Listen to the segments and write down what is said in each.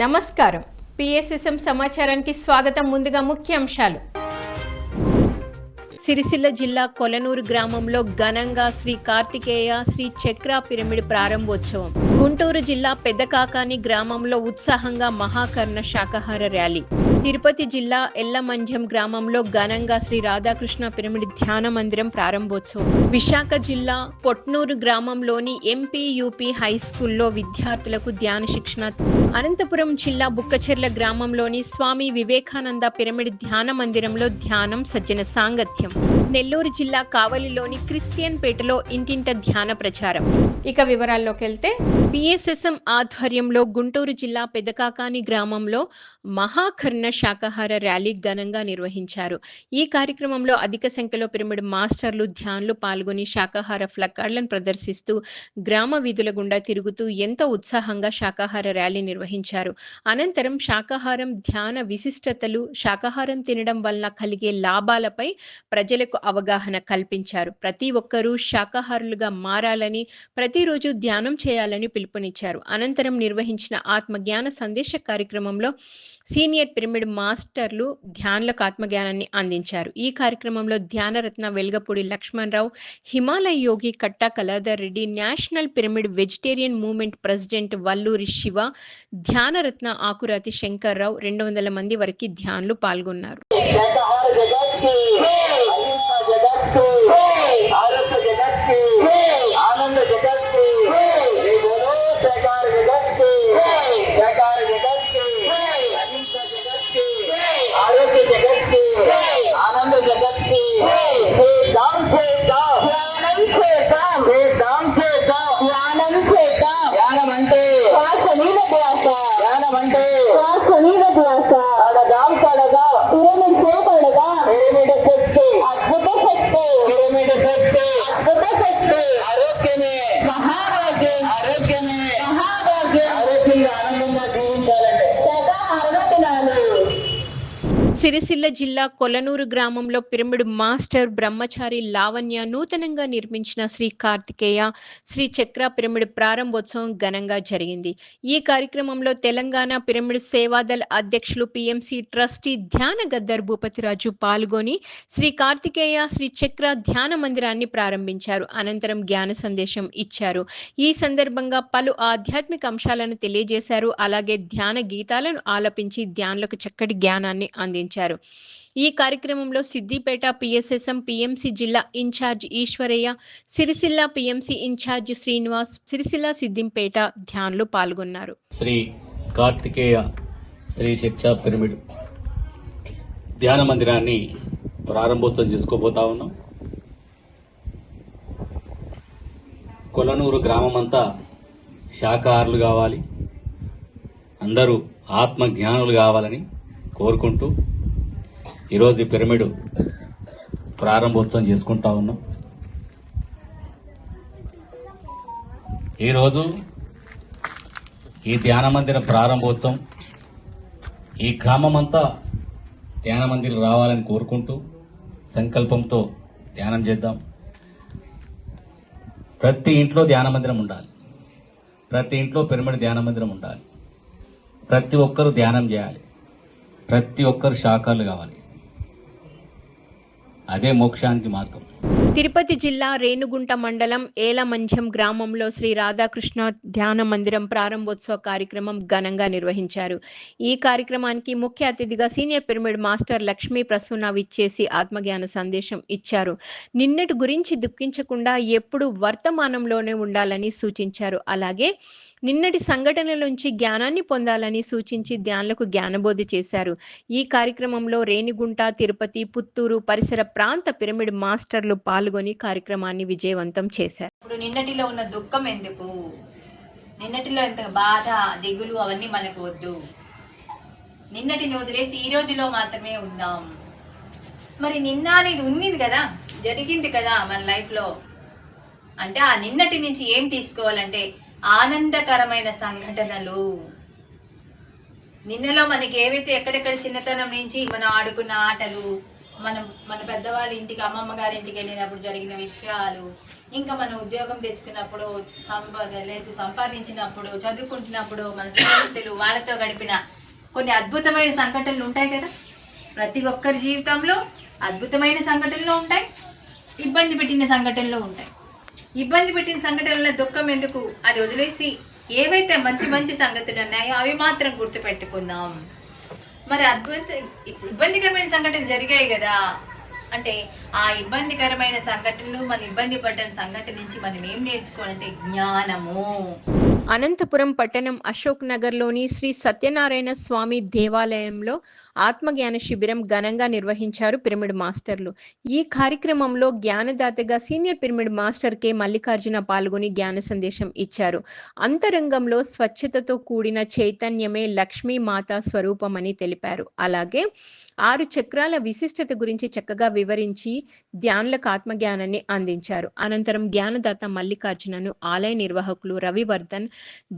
నమస్కారం. పిఎస్ఎస్ఎం సమాచారానికి స్వాగతం. ముందుగా ముఖ్యాంశాలు సిరిసిల్ల జిల్లా కొలనూరు గ్రామంలో ఘనంగా శ్రీ కార్తికేయ శ్రీ చక్ర పిరమిడ్ ప్రారంభోత్సవం. గుంటూరు జిల్లా పెద్దకాకాని గ్రామంలో ఉత్సాహంగా మహాకర్ణ శాకాహార ర్యాలీ. తిరుపతి జిల్లా ఎల్లమంజం గ్రామంలో ఘనంగా శ్రీ రాధాకృష్ణ పిరమిడ్ ధ్యాన మందిరం ప్రారంభోత్సవం. విశాఖ జిల్లా పొట్నూరు గ్రామంలోని ఎంపీ యూపీ హై స్కూల్లో విద్యార్థులకు ధ్యాన శిక్షణ. అనంతపురం జిల్లా బుక్కచెర్ల గ్రామంలోని స్వామి వివేకానంద పిరమిడ్ ధ్యాన మందిరంలో ధ్యానం సజ్జన సాంగత్యం. నెల్లూరు జిల్లా కావలిలోని క్రిస్టియన్ పేటలో ఇంటింట ధ్యాన ప్రచారం. ఇక వివరాల్లోకి వెళ్తే పిఎస్ఎస్ఎం ఆధ్వర్యంలో గుంటూరు జిల్లా పెదకాకాని గ్రామంలో మహాకర్ణ శాకాహార ర్యాలీ ఘనంగా నిర్వహించారు. ఈ కార్యక్రమంలో అధిక సంఖ్యలో పిరమిడ్ మాస్టర్లు ధ్యాన్లు పాల్గొని శాకాహార ఫ్లకార్లను ప్రదర్శిస్తూ గ్రామ వీధుల గుండా తిరుగుతూ ఎంతో ఉత్సాహంగా శాకాహార ర్యాలీ నిర్వహించారు. అనంతరం శాకాహారం ధ్యాన విశిష్టతలు శాకాహారం తినడం వలన కలిగే లాభాలపై ప్రజలకు అవగాహన కల్పించారు. ప్రతి ఒక్కరూ శాకాహారులుగా మారాలని ప్రతిరోజు ధ్యానం చేయాలని పిలుపునిచ్చారు. అనంతరం నిర్వహించిన ఆత్మజ్ఞాన సందేశ కార్యక్రమంలో సీనియర్ పిరమిడ్ మాస్టర్లు ధ్యానులకు ఆత్మజ్ఞానాన్ని అందించారు. ఈ కార్యక్రమంలో Dhyanaratna Velagapudi Lakshmanarao Himalaya Yogi Katta Kaladhar Reddy national pyramid vegetarian movement president Valluri Siva Dhyanaratna Akurathi Shankarrao రెండు వందల మంది వరకు ధ్యానులు పాల్గొన్నారు. జిల్లా కొలనూరు గ్రామంలో పిరమిడ్ మాస్టర్ బ్రహ్మచారి లావణ్య నూతనంగా నిర్మించిన శ్రీ కార్తికేయ శ్రీ చక్ర పిరమిడ్ ప్రారంభోత్సవం ఘనంగా జరిగింది. ఈ కార్యక్రమంలో తెలంగాణ పిరమిడ్ సేవాదల్ అధ్యక్షులు పిఎంసి ట్రస్టీ ధ్యాన గద్దర్ భూపతిరాజు పాల్గొని శ్రీ కార్తికేయ శ్రీ చక్ర ధ్యాన మందిరాన్ని ప్రారంభించారు. అనంతరం జ్ఞాన సందేశం ఇచ్చారు. ఈ సందర్భంగా పలు ఆధ్యాత్మిక అంశాలను తెలియజేశారు. అలాగే ధ్యాన గీతాలను ఆలపించి ధ్యానులకు చక్కటి జ్ఞానాన్ని అందించారు. ఈ కార్యక్రమంలో సిద్దిపేట పిఎస్ఎస్ఎం పిఎంసి జిల్లా incharge Eshwaraiah Sircilla PMC incharge Srinivas Sircilla Siddipet ధ్యానులు పాల్గొన్నారు. శ్రీ కార్తికేయ శ్రీ శిక్షా పిరమిడ్ ధ్యాన మందిరాన్ని ప్రారంభోత్సవం చేసుకోబోతా ఉన్నాం. కొలనూరు గ్రామం అంతా శాకాహారులు కావాలి అందరూ ఆత్మ జ్ఞానులు కావాలని కోరుకుంటూ ఈరోజు ఈ పిరమిడ్ ప్రారంభోత్సవం చేసుకుంటా ఉన్నాం. ఈరోజు ఈ ధ్యాన మందిర ప్రారంభోత్సవం. ఈ గ్రామం అంతా ధ్యాన మందిరం రావాలని కోరుకుంటూ సంకల్పంతో ధ్యానం చేద్దాం. ప్రతి ఇంట్లో ధ్యాన మందిరం ఉండాలి. ప్రతి ఇంట్లో పిరమిడ్ ధ్యాన మందిరం ఉండాలి. ప్రతి ఒక్కరు ధ్యానం చేయాలి. ప్రతి ఒక్కరు శాఖలు కావాలి. అదే మోక్షానికి మార్గం. తిరుపతి జిల్లా రేణుగుంట మండలం ఏలమంజం గ్రామంలో శ్రీ రాధాకృష్ణ ధ్యాన మందిరం ప్రారంభోత్సవ కార్యక్రమం ఘనంగా నిర్వహించారు. ఈ కార్యక్రమానికి ముఖ్య అతిథిగా senior pyramid master Lakshmi Prasuna విచ్చేసి ఆత్మజ్ఞాన సందేశం ఇచ్చారు. నిన్నటి గురించి దుఃఖించకుండా ఎప్పుడు వర్తమానంలోనే ఉండాలని సూచించారు. అలాగే నిన్నటి సంఘటనల నుంచి జ్ఞానాన్ని పొందాలని సూచించి ధ్యానులకు జ్ఞానబోధ చేశారు. ఈ కార్యక్రమంలో రేణిగుంట తిరుపతి పుత్తూరు పరిసర ప్రాంత పిరమిడ్ మాస్టర్లు పాల్గొని కార్యక్రమాన్ని విజయవంతం చేశారు. ఇప్పుడు నిన్నటిలో ఉన్న దుఃఖం ఎందుకు? నిన్నటిలో ఎంత బాధ దిగులు అవన్నీ మనకు వద్దు. నిన్నటిని వదిలేసి ఈ రోజులో మాత్రమే ఉందాం. మరి నిన్న అనేది ఉంది కదా జరిగింది కదా మన లైఫ్లో. అంటే ఆ నిన్నటి నుంచి ఏం తీసుకోవాలంటే ఆనందకరమైన సంఘటనలు. నిన్నలో మనకి ఏవైతే ఎక్కడెక్కడ చిన్నతనం నుంచి మనం ఆడుకున్న ఆటలు మనం మన పెద్దవాళ్ళ ఇంటికి అమ్మమ్మ గారి ఇంటికి వెళ్ళినప్పుడు జరిగిన విషయాలు ఇంకా మనం ఉద్యోగం తెచ్చుకున్నప్పుడు సంపాద లేదు సంపాదించినప్పుడు చదువుకుంటున్నప్పుడు మన స్నేహితులు వాళ్ళతో గడిపిన కొన్ని అద్భుతమైన సంఘటనలు ఉంటాయి కదా? ప్రతి ఒక్కరి జీవితంలో అద్భుతమైన సంఘటనలు ఉంటాయి ఇబ్బంది పెట్టిన సంఘటనలు ఉంటాయి. ఇబ్బంది పెట్టిన సంఘటనల దుఃఖం ఎందుకు? అది వదిలేసి ఏవైతే మంచి మంచి సంగతులు ఉన్నాయో అవి మాత్రం గుర్తుపెట్టుకుందాం. మరి అద్భుత ఇబ్బందికరమైన సంఘటనలు జరిగాయి కదా. అంటే ఆ ఇబ్బందికరమైన సంఘటనలు మన ఇబ్బంది పడ్డ సంఘటన నుంచి మనం ఏం నేర్చుకోవాలంటే జ్ఞానము. అనంతపురం పట్టణం అశోక్ నగర్లోని శ్రీ సత్యనారాయణ స్వామి దేవాలయంలో ఆత్మజ్ఞాన శిబిరం ఘనంగా నిర్వహించారు పిరమిడ్ మాస్టర్లు. ఈ కార్యక్రమంలో జ్ఞానదాతగా senior pyramid master K. Mallikarjuna పాల్గొని జ్ఞాన సందేశం ఇచ్చారు. అంతరంగంలో స్వచ్ఛతతో కూడిన చైతన్యమే లక్ష్మీ మాతా స్వరూపమని తెలిపారు. అలాగే ఆరు చక్రాల విశిష్టత గురించి చక్కగా వివరించి ధ్యానులకు ఆత్మజ్ఞానాన్ని అందించారు. అనంతరం జ్ఞానదాత మల్లికార్జునను ఆలయ నిర్వాహకులు రవివర్ధన్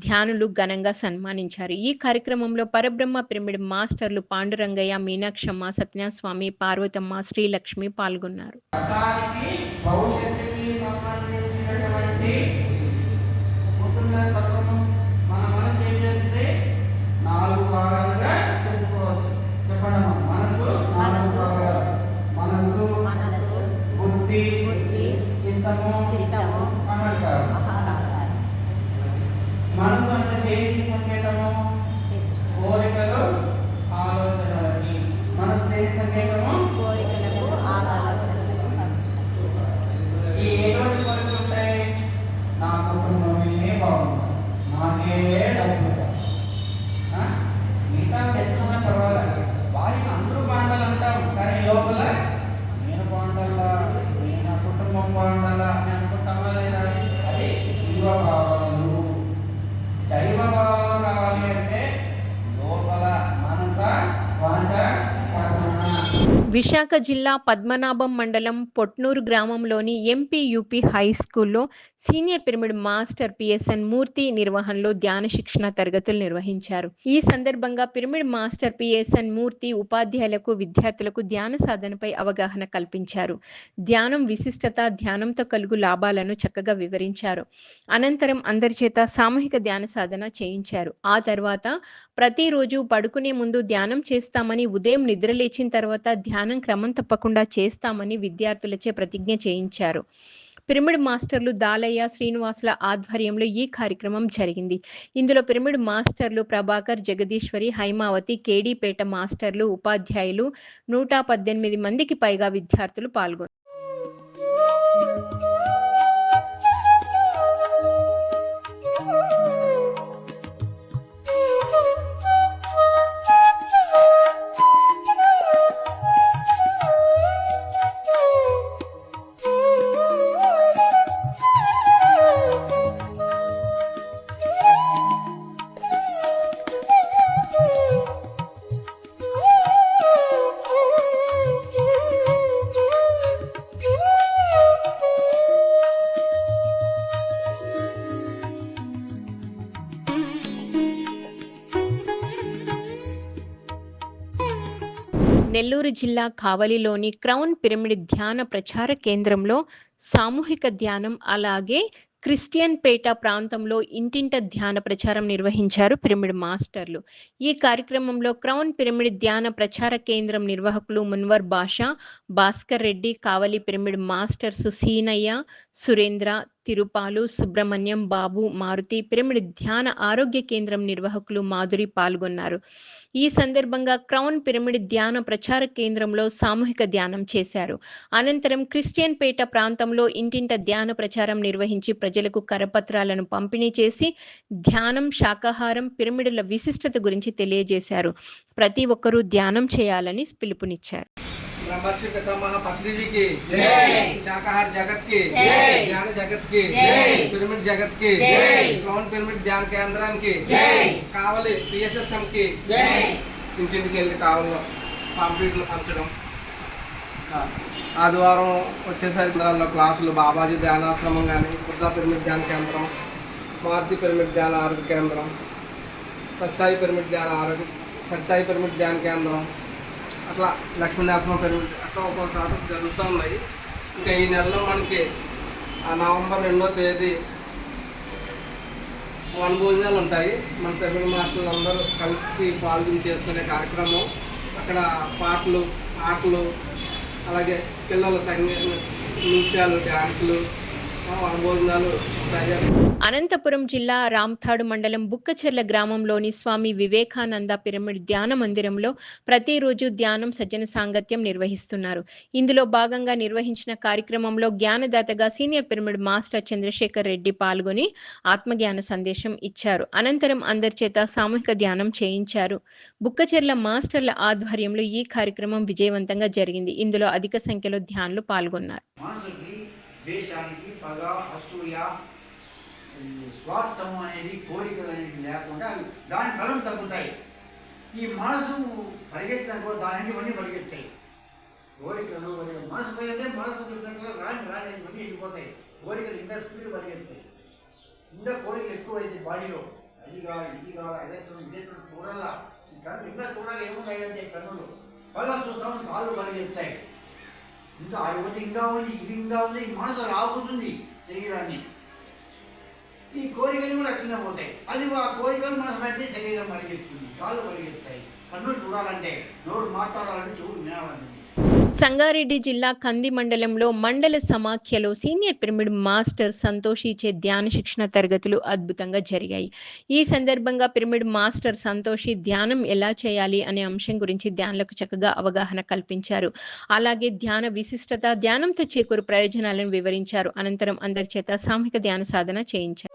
ధ్యానులు ఘనంగా సన్మానించారు. ఈ కార్యక్రమంలో పరబ్రహ్మ పిరమిడ్ మాస్టర్లు పాండురంగయ్య మీనాక్షమ్మ సత్యనాస్వామి పార్వతమ్మ శ్రీలక్ష్మి పాల్గొన్నారు. సంబంధించినటువంటి పుట్టిన తత్వము మన మనసు ఏం చేస్తుంది నాలుగు భాగాలుగా చెప్పుకోవచ్చు చెప్పండి అమ్మా. మనసు నాలుగు భాగాలు మనసు మనసు బుద్ధి బుద్ధి, చిత్తము చిత్తము, అహంకారం మనసు అంటే దేనికి సంకేతము కోరికలు ఆలోచనలకి మనసు దేని సంకేతము కోరికలకు ఈ ఎటువంటి కోరికలు ఉంటాయి నా కుటుంబమే బాగుంటుంది నాకే డబ్బు ఆ? మిగతా ఎట్లున్నా పర్వాలేదు వారికి అందరూ బాగుండాలి అంటాం కానీ లోపల నేను బాగుండాలా నేను నా కుటుంబం బాగుండాలా అని అనుకుంటామా లేదా అది జీవభావాలు జైవ భావాలు రావాలి అంటే లోపల మనస వాచ కర్మణ విశాఖ జిల్లా పద్మనాభం మండలం పొట్నూరు గ్రామంలోని ఎంపీ యూపీ హై స్కూల్లో senior pyramid master PSN Murthy నిర్వహణలో ధ్యాన శిక్షణ తరగతులు నిర్వహించారు. ఈ సందర్భంగా పిరమిడ్ మాస్టర్ పిఎస్ఎన్ మూర్తి ఉపాధ్యాయులకు విద్యార్థులకు ధ్యాన సాధనపై అవగాహన కల్పించారు. ధ్యానం విశిష్టత ధ్యానంతో కలుగు లాభాలను చక్కగా వివరించారు. అనంతరం అందరి చేత సామూహిక ధ్యాన సాధన చేయించారు. ఆ తర్వాత ప్రతిరోజు పడుకునే ముందు ధ్యానం చేస్తామని ఉదయం నిద్ర లేచిన తర్వాత ధ్యానం క్రమం తప్పకుండా చేస్తామని విద్యార్థులచే ప్రతిజ్ఞ చేయించారు. పిరమిడ్ మాస్టర్లు దాలయ్య శ్రీనివాసుల ఆధ్వర్యంలో ఈ కార్యక్రమం జరిగింది. ఇందులో పిరమిడ్ మాస్టర్లు ప్రభాకర్ జగదీశ్వరి హైమావతి కేడీపేట మాస్టర్లు ఉపాధ్యాయులు నూట పద్దెనిమిది మందికి పైగా విద్యార్థులు పాల్గొన్నారు నెల్లూరు జిల్లా కావలిలోని క్రౌన్ పిరమిడ్ ధ్యాన ప్రచార కేంద్రంలో సామూహిక ధ్యానం అలాగే క్రిస్టియన్ పేట ప్రాంతంలో ఇంటింట ధ్యాన ప్రచారం నిర్వహించారు పిరమిడ్ మాస్టర్లు. ఈ కార్యక్రమంలో క్రౌన్ పిరమిడ్ ధ్యాన ప్రచార కేంద్రం నిర్వాహకులు Munwar Basha Bhaskar Reddy Kavali pyramid masters Seenaiah Surendra Tirupalu Subrahmanyam Babu Maruthi pyramid ధ్యాన ఆరోగ్య కేంద్రం నిర్వాహకులు మాధురి పాల్గొన్నారు. ఈ సందర్భంగా క్రౌన్ పిరమిడ్ ధ్యాన ప్రచార కేంద్రంలో సామూహిక ధ్యానం చేశారు. అనంతరం క్రిస్టియన్ పేట ప్రాంతంలో ఇంటింట ధ్యాన ప్రచారం నిర్వహించి ప్రజలకు కరపత్రాలను పంపిణీ చేసి ధ్యానం శాకాహారం పిరమిడుల విశిష్టత గురించి తెలియజేశారు. ప్రతి ఒక్కరూ ధ్యానం చేయాలని పిలుపునిచ్చారు. ब्रह्मर्षि पितामह पत्नी जी की शाकाहार जगत की ज्ञान जगत की पिरामिड जगत की क्लोन पिरामिड ध्यान పిఎస్ఎస్ఎం కి ఇంటింటికి వెళ్ళి కావాలి పాంప్లెట్లు పంచడం. ఆదివారం వచ్చేసరికి దానిలో క్లాసులు బాబాజీ ధ్యానాశ్రమం కానీ బుద్ధా పిరమిడ్ ధ్యాన కేంద్రం మారుతి పిరమిడ్ ధ్యాన ఆరోగ్య కేంద్రం సత్సాయి పిరమిడ్ ధ్యాన ఆరోగ్య సత్సాయి పిరమిడ్ ధ్యాన కేంద్రం అట్లా లక్ష్మీ నరసింహ పెరుగు అట్లా ఒక్కోసారి జరుగుతూ ఉన్నాయి. ఇంకా ఈ నెలలో మనకి ఆ నవంబర్ రెండో తేదీ వన భోజనాలు ఉంటాయి. మన తెలుగు మాస్టర్లు అందరూ కలిసి పాల్గొని చేసుకునే కార్యక్రమం. అక్కడ పాటలు ఆటలు అలాగే పిల్లల సంగీతం నృత్యాలు డ్యాన్సులు అనంతపురం జిల్లా రామ్థాడు మండలం బుక్కచెర్ల గ్రామంలోని స్వామి వివేకానంద పిరమిడ్ ధ్యాన మందిరంలో ప్రతిరోజు ధ్యానం సజ్జన సాంగత్యం నిర్వహిస్తున్నారు. ఇందులో భాగంగా నిర్వహించిన కార్యక్రమంలో జ్ఞానదాతగా senior pyramid master Chandrasekhar Reddy పాల్గొని ఆత్మజ్ఞాన సందేశం ఇచ్చారు. అనంతరం అందరి చేత సామూహిక ధ్యానం చేయించారు. బుక్కచెర్ల మాస్టర్ల ఆధ్వర్యంలో ఈ కార్యక్రమం విజయవంతంగా జరిగింది. ఇందులో అధిక సంఖ్యలో ధ్యానులు పాల్గొన్నారు. ద్వేషానికి పగ అసూయ ఈ స్వార్థం అనేది కోరికలు అనేవి లేకుండా అవి దాని బలం తగ్గుతాయి. ఈ మనసు పరిగెత్తనుకో దాని ఇవన్నీ పరిగెత్తాయి. కోరికలు మనసు పోయితే మనసు తిరిగినట్లు రాని రాని ఇవన్నీ వెళ్ళిపోతాయి. కోరికలు ఇంకా స్పీడ్ పరిగెత్తాయి. ఇంకా కోరికలు ఎక్కువైంది బాడీలో. అది కావాలి ఇది కావాలి అదే ఇదే చూడాలి, చూడాలా ఈ కన్ను ఇంకా చూడాలి ఏమున్నాయి అంటే కన్నులు. కళ్ళ చూస్తాం కాళ్ళు పరిగెత్తాయి. ఇంకా అడిగితే ఇంకా ఉంది ఇది ఇంకా ఉంది మనసు లాగుతుంది శరీరాన్ని. ఈ కోరికలు కూడా అట్లనే పోతాయి. అది ఆ కోరికలు మనసు పెట్టి శరీరం పరిగెత్తుంది కాళ్ళు పరిగెత్తాయి. కన్నులు చూడాలంటే నోరు మాట్లాడాలంటే చూడు వినాలంటే సంగారెడ్డి జిల్లా కంది మండలంలో మండల సమాఖ్యలో సీనియర్ పిరమిడ్ మాస్టర్ సంతోష్ ఇచ్చే ధ్యాన శిక్షణ తరగతులు అద్భుతంగా జరిగాయి. ఈ సందర్భంగా పిరమిడ్ మాస్టర్ సంతోషి ధ్యానం ఎలా చేయాలి అనే అంశం గురించి ధ్యానులకు చక్కగా అవగాహన కల్పించారు. అలాగే ధ్యాన విశిష్టత ధ్యానంతో చేకూరు ప్రయోజనాలను వివరించారు. అనంతరం అందరి చేత సామూహిక ధ్యాన సాధన చేయించారు.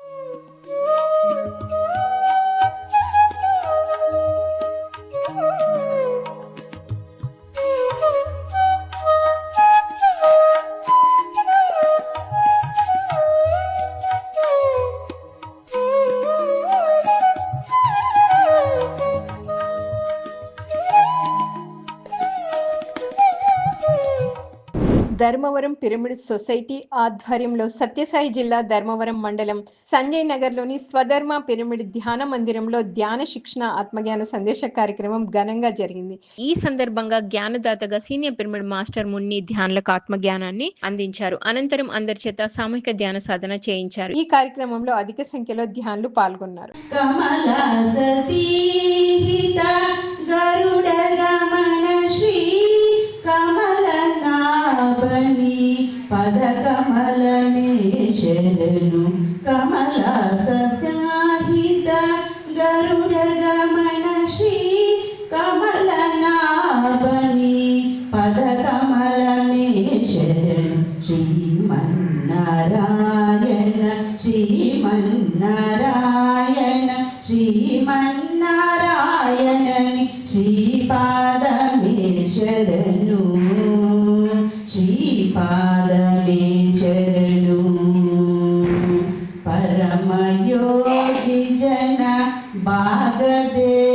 ధర్మవరం పిరమిడ్ సొసైటీ ఆధ్వర్యంలో సత్యసాయి జిల్లా ధర్మవరం మండలం సంజయ్ నగర్లోని స్వధర్మ పిరమిడ్ ధ్యాన మందిరంలో ధ్యాన శిక్షణ ఆత్మజ్ఞాన సందేశ కార్యక్రమం ఘనంగా జరిగింది. ఈ సందర్భంగా జ్ఞానదాతగా సీనియర్ పిరమిడ్ మాస్టర్ మున్ని ధ్యానులకు ఆత్మజ్ఞానాన్ని అందించారు. అనంతరం అందరి చేత సామూహిక ధ్యాన సాధన చేయించారు. ఈ కార్యక్రమంలో అధిక సంఖ్యలో ధ్యానులు పాల్గొన్నారు. परम परमयोगी जना देव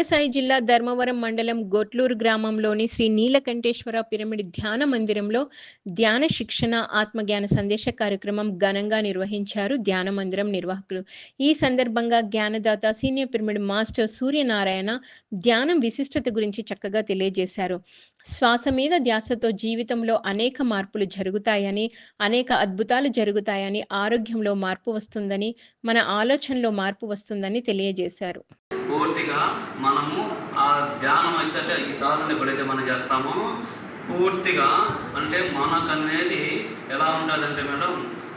సత్యసాయి జిల్లా ధర్మవరం మండలం గొట్లూరు గ్రామంలోని శ్రీ నీలకంఠేశ్వర పిరమిడ్ ధ్యాన మందిరంలో ధ్యాన శిక్షణ ఆత్మజ్ఞాన సందేశ కార్యక్రమం ఘనంగా నిర్వహించారు ధ్యాన మందిరం నిర్వాహకులు. ఈ సందర్భంగా జ్ఞానదాత సీనియర్ పిరమిడ్ మాస్టర్ సూర్యనారాయణ ధ్యానం విశిష్టత గురించి చక్కగా తెలియజేశారు. శ్వాస మీద ధ్యాసతో జీవితంలో అనేక మార్పులు జరుగుతాయని అనేక అద్భుతాలు జరుగుతాయని ఆరోగ్యంలో మార్పు వస్తుందని మన ఆలోచనలో మార్పు వస్తుందని తెలియజేశారు. పూర్తిగా మనము ఆ ధ్యానం అయితే ఈ సాధన ఎప్పుడైతే మనం చేస్తామో పూర్తిగా అంటే మనకు అనేది ఎలా ఉంటుందంటే మేడం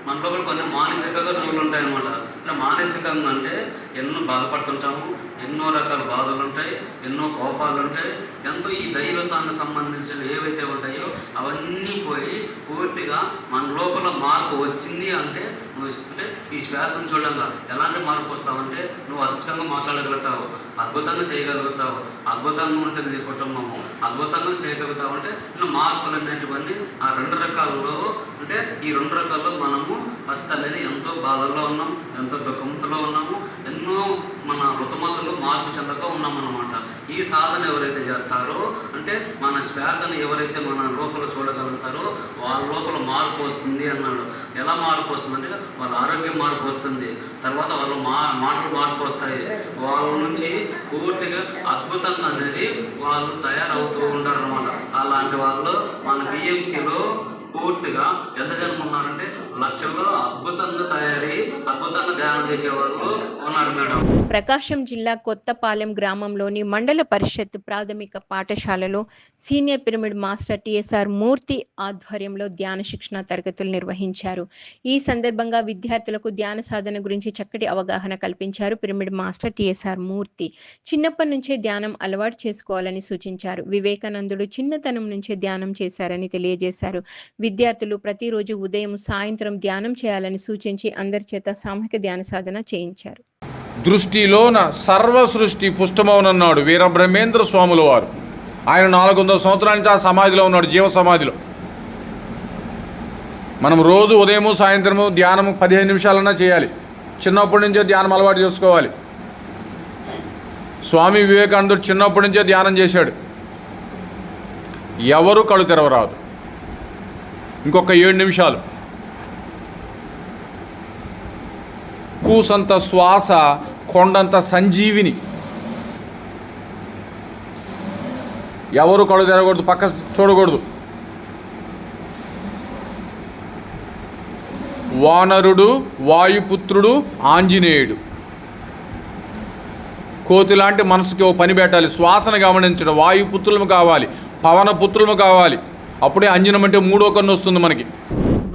మనలో కూడా కొన్ని మానసికంగా రోజులు ఉంటాయన్నమాట. అంటే మానసికంగా అంటే ఎన్నో బాధపడుతుంటాము ఎన్నో రకాల బాధలు ఉంటాయి ఎన్నో కోపాలు ఉంటాయి ఎంతో ఈ దైవతానికి సంబంధించిన ఏవైతే ఉంటాయో అవన్నీ పోయి పూర్తిగా మన లోపల మార్పు వచ్చింది అంటే నువ్వు అంటే ఈ శ్వాసను చూడంగా ఎలాంటి మార్పు వస్తావంటే నువ్వు అద్భుతంగా మాట్లాడగలుగుతావు అద్భుతంగా చేయగలుగుతావు అద్భుతంగా ఉంటుంది నీ కుటుంబము. అద్భుతంగా చేయగలుగుతామంటే ఇంకా మార్పులు అనేటివన్నీ ఆ రెండు రకాలలో అంటే ఈ రెండు రకాల్లో మనము ఫస్ట్ అనేది ఎంతో బాధల్లో ఉన్నాం ఎంతో దుఃఖంతో ఉన్నాము ఎన్నో మన రుతుమతులు మార్పు చెందక ఉన్నామన్నమాట. ఈ సాధన ఎవరైతే చేస్తారో అంటే మన శ్వాసను ఎవరైతే మన లోపల చూడగలుగుతారో వాళ్ళ లోపల మార్పు వస్తుంది అన్నాడు. ఎలా మార్పు వస్తుందంటే వాళ్ళ ఆరోగ్యం మార్పు వస్తుంది. తర్వాత వాళ్ళ మా మాటలు మార్పు వస్తాయి. వాళ్ళ నుంచి పూర్తిగా అద్భుతంగా అనేది వాళ్ళు తయారవుతూ ఉంటారు అనమాట అలాంటి వాళ్ళు మన బిఎంసీలో పూర్తిగా ఎంత ఉన్నారంటే లక్షల్లో అద్భుతంగా తయారై అద్భుతంగా ధ్యానం చేసేవాళ్ళు ఉన్నారు మేడం. ప్రకాశం జిల్లా కొత్తపాలెం గ్రామంలోని మండల పరిషత్ ప్రాథమిక పాఠశాలలో senior pyramid master TSR Murthy ఆధ్వర్యంలో ధ్యాన శిక్షణ తరగతులు నిర్వహించారు. ఈ సందర్భంగా విద్యార్థులకు ధ్యాన సాధన గురించి చక్కటి అవగాహన కల్పించారు పిరమిడ్ మాస్టర్ టిఎస్ఆర్ మూర్తి. చిన్నప్పటి నుంచే ధ్యానం అలవాటు చేసుకోవాలని సూచించారు. వివేకానందుడు చిన్నతనం నుంచే ధ్యానం చేశారని తెలియజేశారు. విద్యార్థులు ప్రతిరోజు ఉదయం సాయంత్రం ధ్యానం చేయాలని సూచించి అందరి చేత సామూహిక ధ్యాన సాధన చేయించారు. దృష్టిలోన సర్వ సృష్టి పుష్టమవునన్నాడు వీరబ్రహ్మేంద్ర స్వాముల వారు. ఆయన నాలుగు వందల సంవత్సరాల నుంచి ఆ సమాధిలో ఉన్నాడు జీవ సమాధిలో. మనం రోజు ఉదయము సాయంత్రము ధ్యానము పదిహేను నిమిషాలన్నా చేయాలి. చిన్నప్పటి నుంచే ధ్యానం అలవాటు చేసుకోవాలి. స్వామి వివేకానందుడు చిన్నప్పటి నుంచే ధ్యానం చేశాడు. ఎవరు కళ్ళు తెరవరాదు. ఇంకొక ఏడు నిమిషాలు. కూసంత శ్వాస కొండంత సంజీవిని. ఎవరు కళ్ళు తెరగకూడదు పక్క చూడకూడదు. వానరుడు వాయుపుత్రుడు ఆంజనేయుడు. కోతి లాంటి మనసుకి ఓ పని పెట్టాలి. శ్వాసను గమనించడం వాయుపుత్రులము కావాలి పవనపుత్రులము కావాలి. అప్పుడే అంజనం అంటే మూడో కన్ను వస్తుంది మనకి.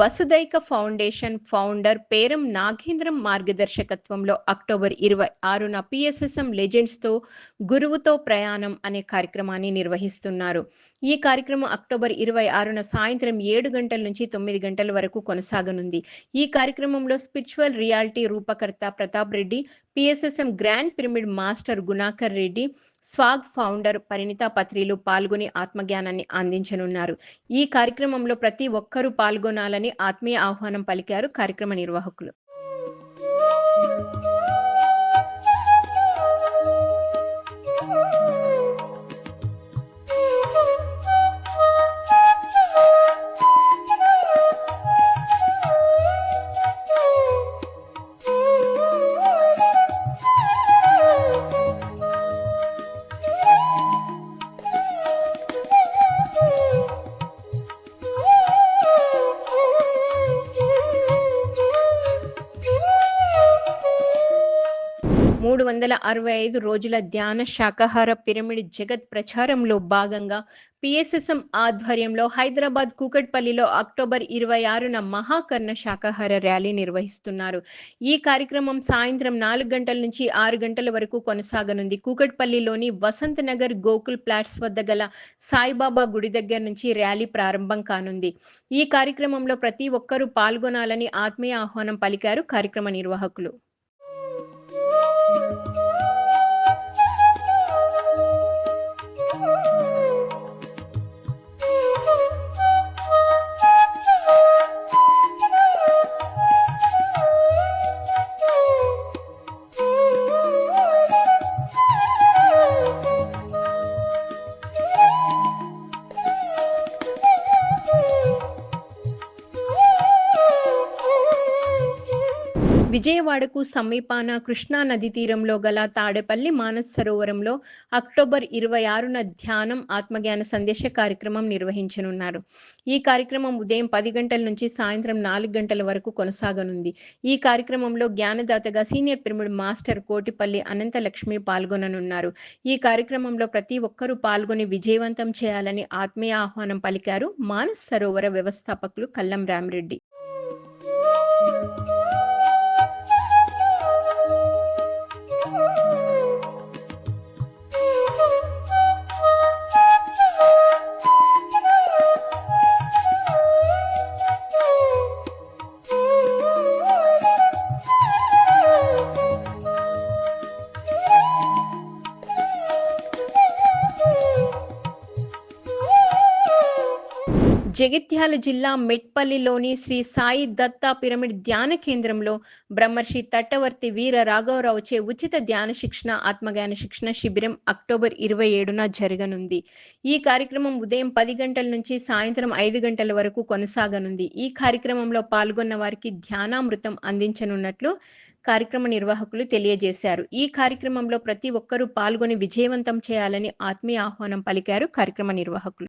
వసుదైక ఫౌండేషన్ ఫౌండర్ పేరం నాగేంద్రం మార్గదర్శకత్వంలో అక్టోబర్ ఇరవై ఆరున పిఎస్ఎస్ఎం లెజెండ్స్తో గురువుతో ప్రయాణం అనే కార్యక్రమాన్ని నిర్వహిస్తున్నారు. ఈ కార్యక్రమం అక్టోబర్ ఇరవై ఆరున సాయంత్రం ఏడు గంటల నుంచి తొమ్మిది గంటల వరకు కొనసాగనుంది. ఈ కార్యక్రమంలో spiritual reality రూపకర్త Pratap Reddy PSSM grand pyramid master Gunakar Reddy swag founder Parinita పత్రిలు పాల్గొని ఆత్మజ్ఞానాన్ని అందించనున్నారు. ఈ కార్యక్రమంలో ప్రతి ఒక్కరూ పాల్గొనాలని ఆత్మీయ ఆహ్వానం పలికారు కార్యక్రమ నిర్వాహకులు. వందల అరవై ఐదు రోజుల ధ్యాన శాకాహార పిరమిడ్ జగత్ ప్రచారంలో భాగంగా పిఎస్ఎస్ఎం ఆధ్వర్యంలో హైదరాబాద్ కూకట్పల్లిలో అక్టోబర్ ఇరవై ఆరున మహాకర్ణ శాకాహార ర్యాలీ నిర్వహిస్తున్నారు. ఈ కార్యక్రమం సాయంత్రం నాలుగు గంటల నుంచి ఆరు గంటల వరకు కొనసాగనుంది. కూకట్పల్లిలోని వసంత్ నగర్ గోకుల్ ప్లాట్స్ వద్ద గల సాయిబాబా గుడి దగ్గర నుంచి ర్యాలీ ప్రారంభం కానుంది. ఈ కార్యక్రమంలో ప్రతి ఒక్కరూ పాల్గొనాలని ఆత్మీయ ఆహ్వానం పలికారు కార్యక్రమ నిర్వాహకులు. విజయవాడకు సమీపాన కృష్ణా నది తీరంలో గల తాడేపల్లి మానస్ సరోవరంలో అక్టోబర్ ఇరవై ఆరున ధ్యానం ఆత్మజ్ఞాన సందేశ కార్యక్రమం నిర్వహించనున్నారు. ఈ కార్యక్రమం ఉదయం పది గంటల నుంచి సాయంత్రం నాలుగు గంటల వరకు కొనసాగనుంది. ఈ కార్యక్రమంలో జ్ఞానదాతగా senior pyramid master Kotipalli Anantalakshmi పాల్గొననున్నారు. ఈ కార్యక్రమంలో ప్రతి ఒక్కరూ పాల్గొని విజయవంతం చేయాలని ఆత్మీయ ఆహ్వానం పలికారు మానస్ సరోవర వ్యవస్థాపకులు కల్లం రామిరెడ్డి. జగిత్యాల జిల్లా మెట్పల్లిలోని శ్రీ సాయి దత్తా పిరమిడ్ ధ్యాన కేంద్రంలో బ్రహ్మర్షి తట్టవర్తి వీర రాఘవరావుచే ఉచిత ధ్యాన శిక్షణ ఆత్మజ్ఞాన శిక్షణ శిబిరం అక్టోబర్ ఇరవై ఏడున జరగనుంది. ఈ కార్యక్రమం ఉదయం పది గంటల నుంచి సాయంత్రం ఐదు గంటల వరకు కొనసాగనుంది. ఈ కార్యక్రమంలో పాల్గొన్న వారికి ధ్యానామృతం అందించనున్నట్లు కార్యక్రమ నిర్వాహకులు తెలియజేశారు. ఈ కార్యక్రమంలో ప్రతి ఒక్కరూ పాల్గొని విజయవంతం చేయాలని ఆత్మీయ ఆహ్వానం పలికారు కార్యక్రమ నిర్వాహకులు.